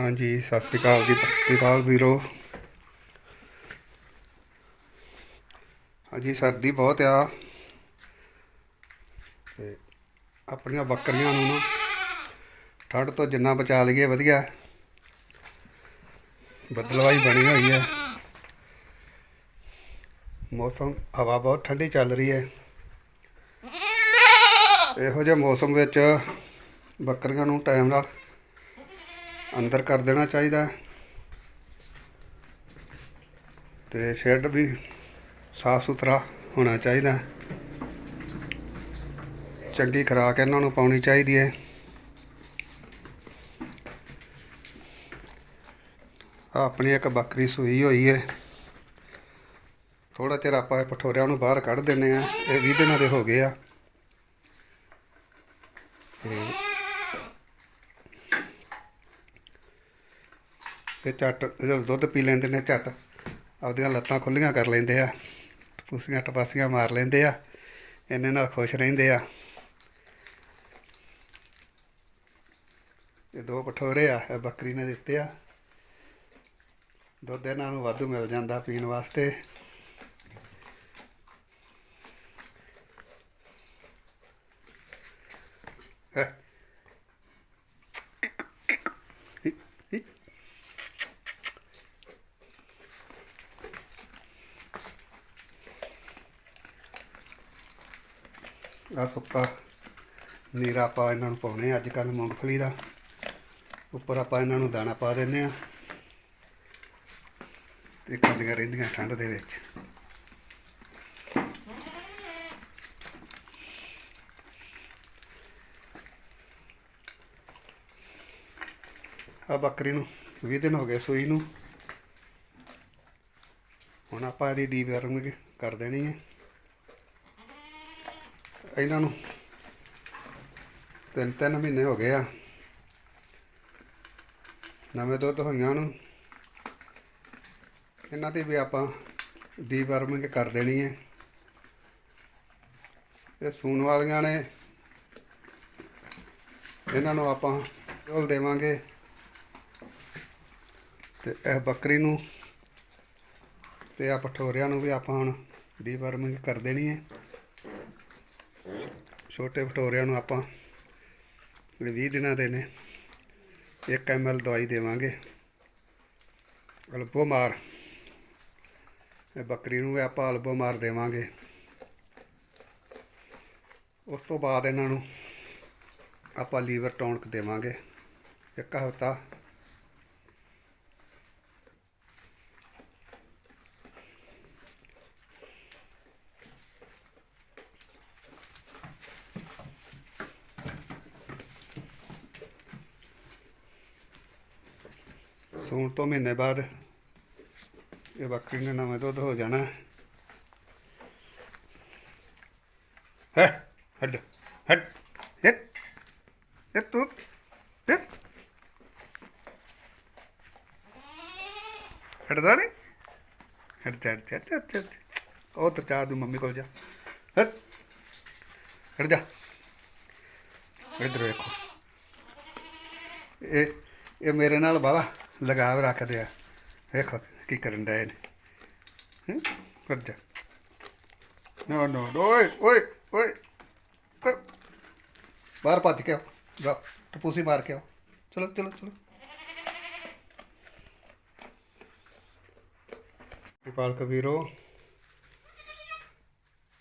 ਹਾਂਜੀ, ਸਤਿ ਸ੍ਰੀ ਅਕਾਲ ਜੀ ਪ੍ਰਤੀਪਾਲ ਵੀਰੋ। ਹਾਂਜੀ, ਸਰਦੀ ਬਹੁਤ ਆ। ਤੇ ਆਪਣੀਆਂ ਬੱਕਰੀਆਂ ਨੂੰ ਨਾ ਠੰਡ ਤੋਂ ਜਿੰਨਾ ਬਚਾ ਲਈਏ, ਵਧੀਆ। ਬਦਲਵਾਈ ਬਣੀ ਹੋਈ ਹੈ। ਮੌਸਮ, ਹਵਾ ਬਹੁਤ ਠੰਡੀ ਚੱਲ ਰਹੀ ਹੈ। ਇਹੋ ਜਿਹੇ ਮੌਸਮ ਵਿੱਚ ਬੱਕਰੀਆਂ ਨੂੰ ਟਾਈਮ ਨਾਲ ਅੰਦਰ ਕਰ ਦੇਣਾ ਚਾਹੀਦਾ ਹੈ। ਤੇ ਸ਼ੈੱਡ ਵੀ ਸਾਫ਼ ਸੁਥਰਾ ਹੋਣਾ ਚਾਹੀਦਾ ਚੰਗੀ ਖੁਰਾਕ ਇਹਨਾਂ ਨੂੰ ਪਾਉਣੀ ਚਾਹੀਦੀ ਹੈ। ਆਹ ਆਪਣੀ ਇੱਕ ਬੱਕਰੀ ਸੂਈ ਹੋਈ ਹੈ। ਥੋੜਾ ਚਿਰ ਆਪਾਂ ਇਹ ਪਠੋਰਿਆਂ ਨੂੰ ਬਾਹਰ ਕੱਢ ਦਿੰਨੇ ਆ ਇਹ 20 ਦਿਨਾਂ ਦੇ ਹੋ ਗਏ ਆ। ਤੇ ਇਹ ਝੱਟ ਜਦੋਂ ਦੁੱਧ ਪੀ ਲੈਂਦੇ ਨੇ ਝੱਟ ਆਪਦੀਆਂ ਲੱਤਾਂ ਖੁੱਲੀਆਂ ਕਰ ਲੈਂਦੇ ਆ ਟਪੂਸੀਆਂ ਟਪਾਸੀਆਂ ਮਾਰ ਲੈਂਦੇ ਆ, ਇੰਨੇ ਨਾਲ ਖੁਸ਼ ਰਹਿੰਦੇ ਆ। ਇਹ ਦੋ ਪਠੋਰੇ ਆ, ਇਹ ਬੱਕਰੀ ਨੇ ਦਿੱਤੇ ਆ। ਦੁੱਧ ਇਹਨਾਂ ਨੂੰ ਵਾਧੂ ਮਿਲ ਜਾਂਦਾ ਪੀਣ ਵਾਸਤੇ। ਹੈ? ਆ ਸੁੱਕਾ ਨੀਰਾ ਆਪਾਂ ਇਹਨਾਂ ਨੂੰ ਪਾਉਣੇ ਅੱਜ ਕੱਲ ਮੂੰਗਫਲੀ ਦਾ। ਉੱਪਰ ਆਪਾਂ ਇਹਨਾਂ ਨੂੰ ਦਾਣਾ ਪਾ ਦਿੰਨੇ ਆ। ਤੇ ਖਾਂਦੀਆਂ ਰਹਿੰਦੀਆਂ ਠੰਡ ਦੇ ਵਿੱਚ। ਆ ਬੱਕਰੀ ਨੂੰ 20 ਦਿਨ ਹੋ ਗਏ ਸੂਈ ਨੂੰ। ਹੁਣ ਆਪਾਂ ਇਹਦੀ ਡੀਵਾਰਮਿੰਗ ਕਰ ਦੇਣੀ ਹੈ। ਇਹਨਾਂ ਨੂੰ ਤਿੰਨ ਤਿੰਨ ਮਹੀਨੇ ਹੋ ਗਏ ਆ। ਨਵੇਂ ਦੁੱਧ ਹੋਈਆਂ ਨੂੰ। ਇਹਨਾਂ ਦੀ ਵੀ ਆਪਾਂ ਡੀਵਾਰਮਿੰਗ ਕਰ ਦੇਣੀ ਹੈ। ਇਹ ਸੂਣ ਵਾਲੀਆਂ ਨੇ। ਇਹਨਾਂ ਨੂੰ ਆਪਾਂ ਝੋਲ ਦੇਵਾਂਗੇ। ਤੇ ਇਹ ਬੱਕਰੀ ਨੂੰ ਤੇ ਆ ਪਠੋਰਿਆਂ ਨੂੰ ਵੀ ਆਪਾਂ ਹੁਣ ਡੀਵਾਰਮਿੰਗ ਕਰ ਦੇਣੀ ਹੈ। ਛੋਟੇ ਭਟੋਰਿਆਂ ਨੂੰ ਆਪਾਂ ਜਿਹੜੇ 20 ਦਿਨਾਂ ਦੇ ਨੇ। 1 ml ਦਵਾਈ ਦੇਵਾਂਗੇ। ਅਲਬੋ ਮਾਰ ਇਹ ਬੱਕਰੀ ਨੂੰ ਵੀ ਆਪਾਂ ਅਲਬੋ ਮਾਰ ਦੇਵਾਂਗੇ। ਉਸ ਤੋਂ ਬਾਅਦ ਇਹਨਾਂ ਨੂੰ ਆਪਾਂ ਲੀਵਰ ਟੌਨਕ ਦੇਵਾਂਗੇ। ਇੱਕ ਹਫ਼ਤਾ ਸੂਣ ਤੋਂ ਮਹੀਨੇ ਬਾਅਦ ਇਹ ਬੱਕਰੀ ਨੇ ਨਵੇਂ ਦੁੱਧ ਹੋ ਜਾਣਾ। ਹੈ, ਹਟ ਜਾ, ਹਟ ਹਟ ਇਹ ਤੂੰ, ਹਟ। ਹਟਦਾ ਨਹੀਂ? ਹਟ ਜਾ, ਹਟ ਉਹ ਤਾਂ ਚਾਹ ਦੂ ਮੰਮੀ ਕੋਲ ਜਾ। ਹਟ ਹਟ ਜਾ। ਇੱਧਰ ਵੇਖੋ। ਇਹ ਇਹ ਮੇਰੇ ਨਾਲ ਬਾਵਾ ਲਗਾਵ ਰੱਖਦੇ ਆ। ਵੇਖੋ ਕੀ ਕਰਨ ਡਏ ਨੇ। ਹੂੰ ਕਰ ਜਾ। ਨੋ ਨੋ ਓਏ ਓਏ ਓਏ। ਬਾਹਰ ਭੱਜ ਕੇ ਆਓ। ਜਾ ਟਪੂਸੀ ਮਾਰ ਕੇ ਆਓ। ਚਲੋ ਚਲੋ ਚਲੋ। ਵਿਪਾਲ ਕਬੀਰੋ,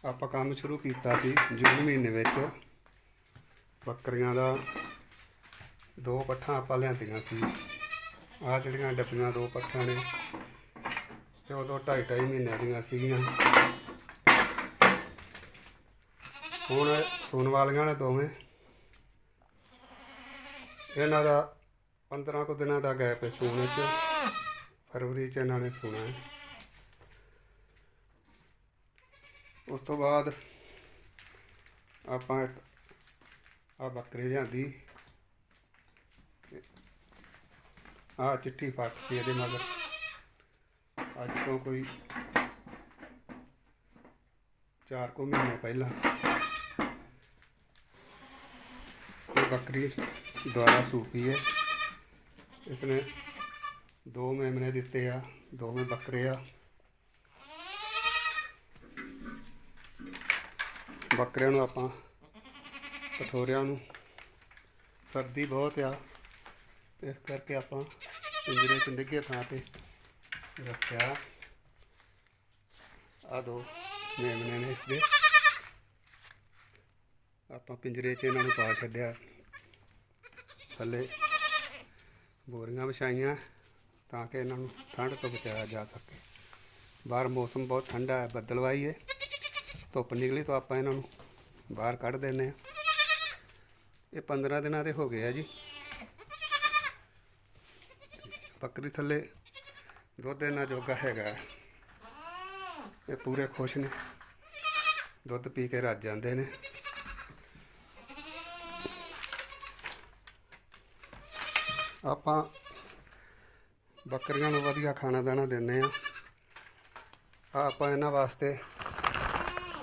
ਆਪਾਂ ਕੰਮ ਸ਼ੁਰੂ ਕੀਤਾ ਸੀ ਜੂਨ ਮਹੀਨੇ ਵਿੱਚ। ਬੱਕਰੀਆਂ ਦਾ ਦੋ ਪੱਠਾਂ ਆਪਾਂ ਲਿਆਂਦੀਆਂ ਸੀ। ਆਹ ਜਿਹੜੀਆਂ ਡੱਬੀਆਂ ਦੋ ਪੱਠਾਂ ਨੇ, ਤੇ ਉਦੋਂ ਢਾਈ ਢਾਈ ਮਹੀਨਿਆਂ ਦੀਆਂ ਸੀਗੀਆਂ। ਹੁਣ ਸੂਣ ਵਾਲੀਆਂ ਨੇ ਦੋਵੇਂ। ਇਹਨਾਂ ਦਾ 15 ਕੁ ਦਿਨਾਂ ਦਾ ਗੈਪ ਹੈ ਸੂਣੇ 'ਚ। ਫਰਵਰੀ 'ਚ ਇਹਨਾਂ ਨੇ ਸੂਣਾ ਹੈ। ਉਸ ਤੋਂ ਬਾਅਦ ਆਪਾਂ ਆ ਬੱਕਰੀ ਲਿਆਂਦੀ। ਆ ਚਿੱਠੀ ਫੱਟ ਸੀ ਇਹਦੇ ਮਗਰ। ਅੱਜ ਤੋਂ ਕੋਈ ਚਾਰ ਕੁ ਮਹੀਨੇ ਪਹਿਲਾਂ ਇਹ ਬੱਕਰੀ ਦੁਆਰਾ ਸੂਪੀ ਹੈ। ਇਸਨੇ ਦੋ ਮੇਮਣੇ ਦਿੱਤੇ ਆ, ਦੋਵੇਂ ਬੱਕਰੇ ਆ। ਬੱਕਰਿਆਂ ਨੂੰ ਆਪਾਂ ਕਠੋਰਿਆਂ ਨੂੰ ਸਰਦੀ ਬਹੁਤ ਆ। ਇਸ ਕਰਕੇ ਆਪਾਂ ਪਿੰਜਰੇ 'ਚ ਡਿੱਗੇ ਥਾਂ ਤੇ ਰੱਖਿਆ। ਆ ਦੋ ਮੇਮਣੇ ਨੇ ਇਸਦੇ ਆਪਾਂ ਪਿੰਜਰੇ 'ਚ ਇਹਨਾਂ ਨੂੰ ਪਾ ਛੱਡਿਆ। ਥੱਲੇ ਬੋਰੀਆਂ ਵਿਛਾਈਆਂ ਤਾਂ ਕਿ ਇਹਨਾਂ ਨੂੰ ਠੰਡ ਤੋਂ ਬਚਾਇਆ ਜਾ ਸਕੇ। ਬਾਹਰ ਮੌਸਮ ਬਹੁਤ ਠੰਡਾ ਹੈ ਬੱਦਲਵਾਈ ਹੈ। ਧੁੱਪ ਨਿਕਲੀ ਤਾਂ ਆਪਾਂ ਇਹਨਾਂ ਨੂੰ ਬਾਹਰ ਕੱਢ ਦਿੰਦੇ ਆ ਇਹ 15 ਦਿਨਾਂ ਦੇ ਹੋ ਗਏ ਆ ਜੀ। ਬੱਕਰੀ ਥੱਲੇ ਦੁੱਧ ਇਹਨਾਂ ਜੋਗਾ ਹੈਗਾ। ਇਹ ਪੂਰੇ ਖੁਸ਼ ਨੇ। ਦੁੱਧ ਪੀ ਕੇ ਰੱਜ ਜਾਂਦੇ ਨੇ। ਆਪਾਂ ਬੱਕਰੀਆਂ ਨੂੰ ਵਧੀਆ ਖਾਣਾ ਦਾਣਾ ਦਿੰਦੇ ਆ ਆ ਆਪਾਂ ਇਹਨਾਂ ਵਾਸਤੇ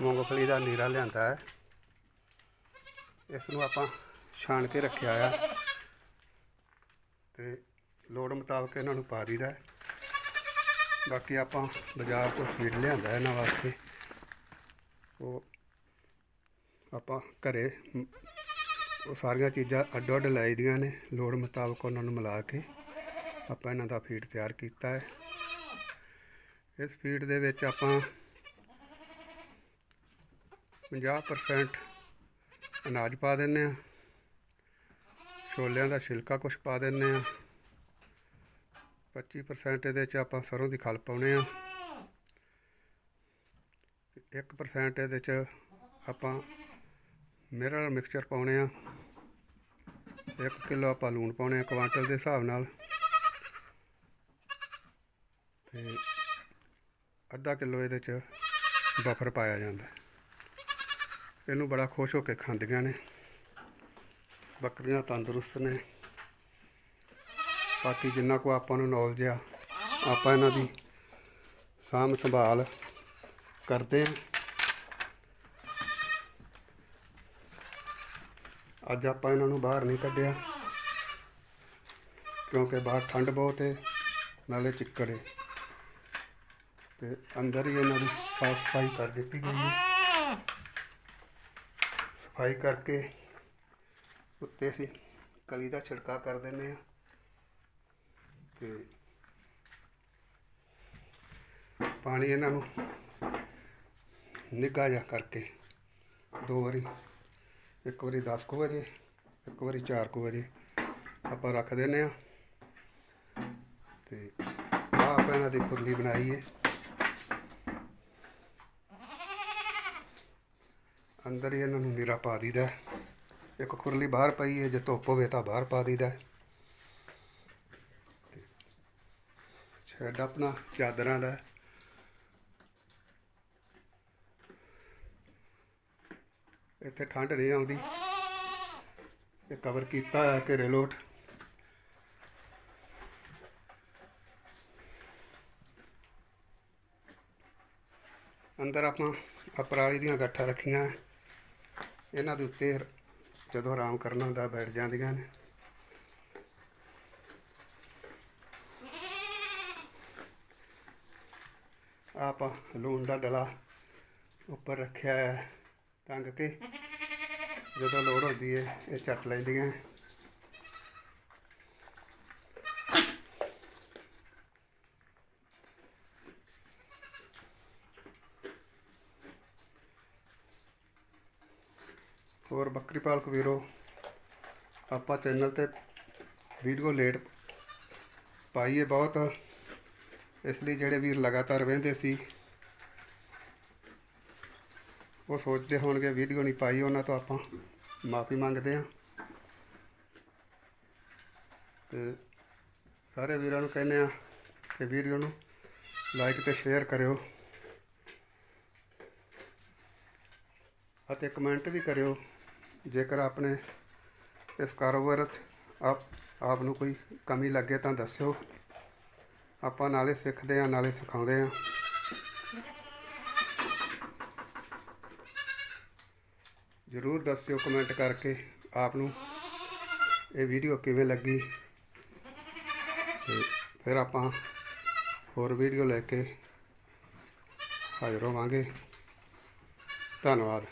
ਮੂੰਗਫਲੀ ਦਾ ਨੀਰਾ ਲਿਆਂਦਾ ਹੈ। ਇਸ ਨੂੰ ਆਪਾਂ ਛਾਣ ਕੇ ਰੱਖਿਆ ਆ। ਤੇ ਲੋੜ ਮੁਤਾਬਕ ਇਹਨਾਂ ਨੂੰ ਪਾ ਦਈਦਾ ਬਾਕੀ ਆਪਾਂ ਬਾਜ਼ਾਰ ਤੋਂ ਫੀਡ ਲਿਆਂਦਾ ਇਹਨਾਂ ਵਾਸਤੇ। ਉਹ ਆਪਾਂ ਘਰੇ ਉਹ ਸਾਰੀਆਂ ਚੀਜ਼ਾਂ ਅੱਡੋ ਅੱਡ ਲਾਈ ਦੀਆਂ ਨੇ। ਲੋੜ ਮੁਤਾਬਕ ਉਹਨਾਂ ਨੂੰ ਮਿਲਾ ਕੇ ਆਪਾਂ ਇਹਨਾਂ ਦਾ ਫੀਡ ਤਿਆਰ ਕੀਤਾ ਹੈ। ਇਸ ਫੀਡ ਦੇ ਵਿੱਚ ਆਪਾਂ 50% ਅਨਾਜ ਪਾ ਦਿੰਨੇ ਆ ਛੋਲਿਆਂ ਦਾ ਛਿਲਕਾ ਕੁਝ ਪਾ ਦਿੰਨੇ ਆ 25% ਇਹਦੇ ਚ ਆਪਾਂ ਸਰੋਂ ਦੀ ਖਲ ਪਾਉਣੇ ਆ। 1% ਇਹਦੇ ਚ ਆਪਾਂ ਮਿਰਲ ਮਿਕਸਚਰ ਪਾਉਣੇ ਆ। 1 ਕਿਲੋ ਆਪਾਂ ਲੂਣ ਪਾਉਣੇ ਆ ਕੁਆਂਟਲ ਦੇ ਹਿਸਾਬ ਨਾਲ। ਤੇ ਅੱਧਾ ਕਿਲੋ ਇਹਦੇ ਚ ਬਫਰ ਪਾਇਆ ਜਾਂਦਾ ਇਹਨੂੰ ਬੜਾ ਖੁਸ਼ ਹੋ ਕੇ ਖਾਂਦੀਆਂ ਨੇ। ਬੱਕਰੀਆਂ ਤੰਦਰੁਸਤ ਨੇ। ਬਾਕੀ ਜਿੰਨਾ ਕੋ ਆਪਾਂ ਨੂੰ ਨੌਲੇਜ ਆ, ਆਪਾਂ ਇਹਨਾਂ ਦੀ ਸਾਂਭ ਸੰਭਾਲ ਕਰਦੇ ਹਾਂ। ਅੱਜ ਆਪਾਂ ਇਹਨਾਂ ਨੂੰ ਬਾਹਰ ਨਹੀਂ ਕੱਢਿਆ, ਕਿਉਂਕਿ ਬਾਹਰ ਠੰਡ ਬਹੁਤ ਹੈ ਨਾਲੇ ਚਿੱਕੜ ਹੈ ਤੇ ਅੰਦਰ ਹੀ ਇਹਨਾਂ ਦੀ ਸਾਫ਼ ਸਫ਼ਾਈ ਕਰ ਦਿੱਤੀ ਗਈ ਹੈ ਸਫ਼ਾਈ ਕਰਕੇ ਉੱਤੇ ਅਸੀਂ ਕਲੀ ਦਾ ਛਿੜਕਾ ਕਰ ਦਿੰਦੇ ਆ ਤੇ ਪਾਣੀ ਇਹਨਾਂ ਨੂੰ ਨਿੱਘਾ ਜਿਹਾ ਕਰਕੇ ਦੋ ਵਾਰੀ, ਇੱਕ ਵਾਰੀ 10 ਕੁ ਵਜੇ, ਇੱਕ ਵਾਰੀ 4 ਕੁ ਵਜੇ ਆਪਾਂ ਰੱਖ ਦਿੰਦੇ ਆ ਤੇ ਆਹ ਆਪਾਂ ਇਹਨਾਂ ਦੀ ਖੁਰਲੀ ਬਣਾਈ ਹੈ। ਅੰਦਰ ਹੀ ਇਹਨਾਂ ਨੂੰ ਨੀਰਾ ਪਾ ਦੀਦਾ ਇੱਕ ਖੁਰਲੀ ਬਾਹਰ ਪਈ ਹੈ, ਜੇ ਧੁੱਪ ਹੋਵੇ ਤਾਂ ਬਾਹਰ ਪਾ ਦੀਦਾ ਹੈ। ਤੇ ਸ਼ੈੱਡ ਆਪਣਾ, ਚਾਦਰਾਂ ਦਾ। ਇੱਥੇ ਠੰਡ ਨਹੀਂ ਆਉਂਦੀ। ਇਹ ਕਵਰ ਕੀਤਾ ਹੈ ਘੇਰੇ ਲੋਟ। ਅੰਦਰ ਆਪਾਂ ਅਪਰਾਲੀ ਦੀਆਂ ਗੱਠਾਂ ਰੱਖੀਆਂ। ਇਹਨਾਂ ਦੇ ਉੱਤੇ ਜਦੋਂ ਆਰਾਮ ਕਰਨਾ ਹੁੰਦਾ, ਬੈਠ ਜਾਂਦੀਆਂ ਨੇ। ਆਪਾਂ ਲੂਣ ਦਾ ਡਲਾ ਉੱਪਰ ਰੱਖਿਆ ਹੈ, ਟੰਗ ਕੇ। ਜਦੋਂ ਲੋੜ ਹੁੰਦੀ ਹੈ, ਇਹ ਚੱਟ ਲੈਂਦੀਆਂ ਹੋਰ ਬੱਕਰੀ ਪਾਲਕ ਵੀਰੋ, ਆਪਾਂ ਚੈਨਲ ਤੇ ਵੀਡੀਓ ਲੇਟ ਪਾਈਏ ਬਹੁਤ। ਇਸ ਲਈ ਜਿਹੜੇ ਵੀਰ ਲਗਾਤਾਰ ਵੇਖਦੇ ਸੀ, ਉਹ ਸੋਚਦੇ ਹੋਣਗੇ ਵੀਡੀਓ ਨਹੀਂ ਪਾਈ ਉਹਨਾਂ ਤੋਂ ਆਪਾਂ ਮਾਫੀ ਮੰਗਦੇ ਹਾਂ। ਤੇ ਸਾਰੇ ਵੀਰਾਂ ਨੂੰ ਕਹਿੰਦੇ ਆ ਕਿ ਵੀਡੀਓ ਨੂੰ ਲਾਈਕ ਤੇ ਸ਼ੇਅਰ ਕਰਿਓ ਅਤੇ ਕਮੈਂਟ ਵੀ ਕਰਿਓ। ਜੇਕਰ ਆਪਣੇ ਇਸ ਕਾਰੋਬਾਰ 'ਚ ਆਪ ਆਪ ਨੂੰ ਕੋਈ ਕਮੀ ਲੱਗੇ ਤਾਂ ਦੱਸਿਓ। ਆਪਾਂ ਨਾਲੇ ਸਿੱਖਦੇ ਆ ਨਾਲੇ ਸਿਖਾਉਂਦੇ ਆ ਜ਼ਰੂਰ ਦੱਸਿਓ ਕਮੈਂਟ ਕਰਕੇ ਆਪ ਨੂੰ, ਇਹ ਵੀਡੀਓ ਕਿਵੇਂ ਲੱਗੀ? ਤੇ ਫਿਰ ਆਪਾਂ ਹੋਰ ਵੀਡੀਓ ਲੈ ਕੇ ਹਾਜ਼ਰ ਹੋਵਾਂਗੇ। ਧੰਨਵਾਦ।